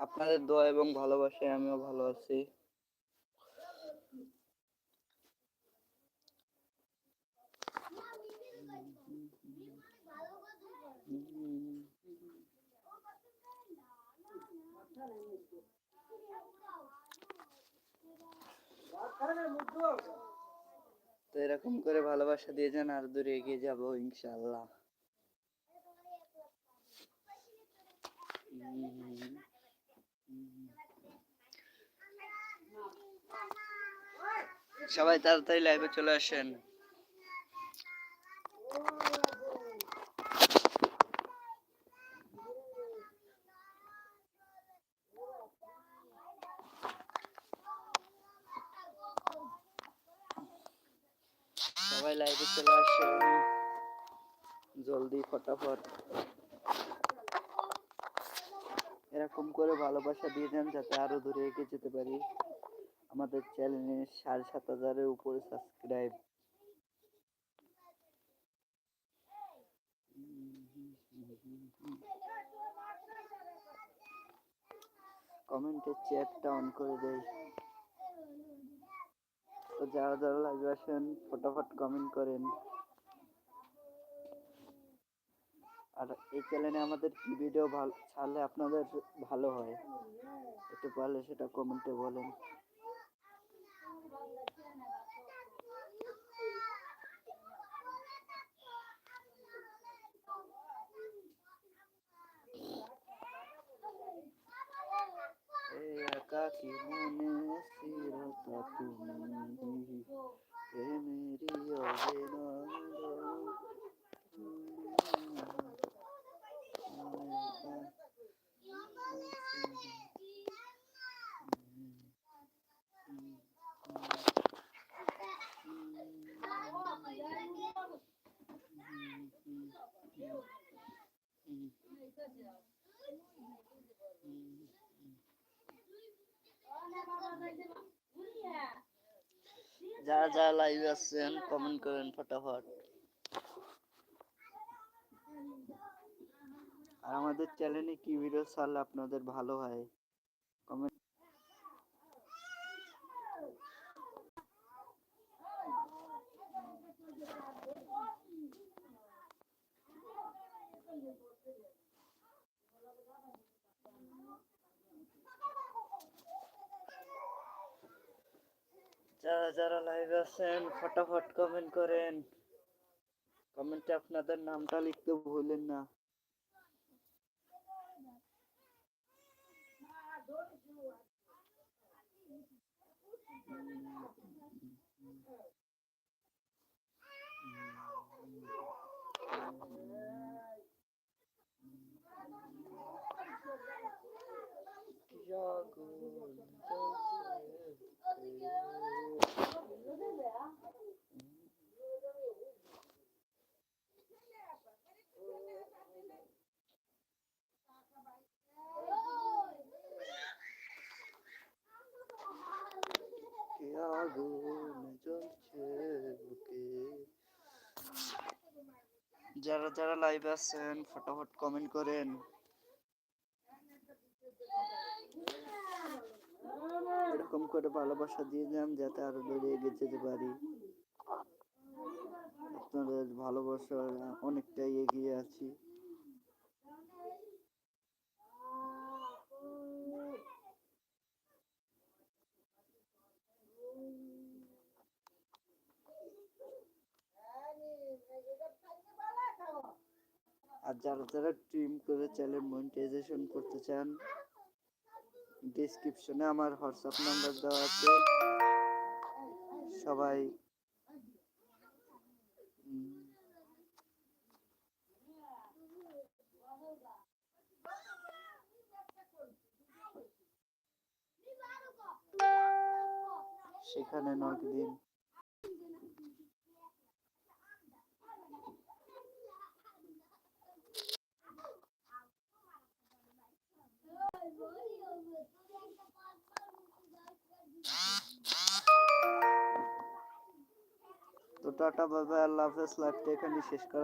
আপনাদের দোয়া এবং ভালোবাসায় আমিও ভালো আছি। তো এরকম করে ভালোবাসা দিয়ে যান আর দূরে এগিয়ে যাব ইনশাল্লাহ সবাই তাড়াতাড়ি লাইভে চলে আসেন। সবাই লাইভে চলে আসেন। জলদি, ফটাফট। এরকম করে ভালোবাসা দিয়ে দেন যাতে আরও দূরে এগিয়ে যেতে পারি। আমাদের চ্যানেলে সাড়ে সাত হাজারের উপরে সাবস্ক্রাইব কমেন্টের চ্যাটটা অন করে দেয় তো যারা যারা লাইভে আসেন, ফটাফট কমেন্ট করেন। আর এই চ্যানেলে আমাদের কি ভিডিও ভালো, ছাড়লে আপনাদের ভালো হয়? একটু পারলে সেটা কমেন্টে বলেন। একাকী মনে স্থিরতা তুমি প্রেমেরই অভিনন্দন যারা যারা লাইভ আছেন কমেন্ট করেন ফটাফট। আর আমাদের চ্যানেলে কি ভিডিও ছাড়লে আপনাদের ভালো হয়? কমেন্ট যারা যারা লাইভ আছেন ফটাফট কমেন্ট করেন। কমেন্টে আপনাদের নামটা লিখতে ভুলেন না। আগুন কি আগুন জ্বলছে বুকে। যারা যারা লাইভ আছেন, ফটাফট কমেন্ট করেন। এরকম করে ভালোবাসা দিয়ে যান যাতে আরও দূরে এগিয়ে যেতে পারি। আপনাদের ভালোবাসা অনেকটাই এগিয়ে আছি। আর যারা যারা ট্রিম করে চ্যানেল মনিটাইজেশন করতে চান ডিসক্রিপশনে আমার হোয়াটসঅ্যাপ নাম্বার দেওয়া আছে। সবাই সেখানে নক দিন। তো টাটা বাবা আল্লাহ হাফেজ লাইভটা এখানে শেষ করা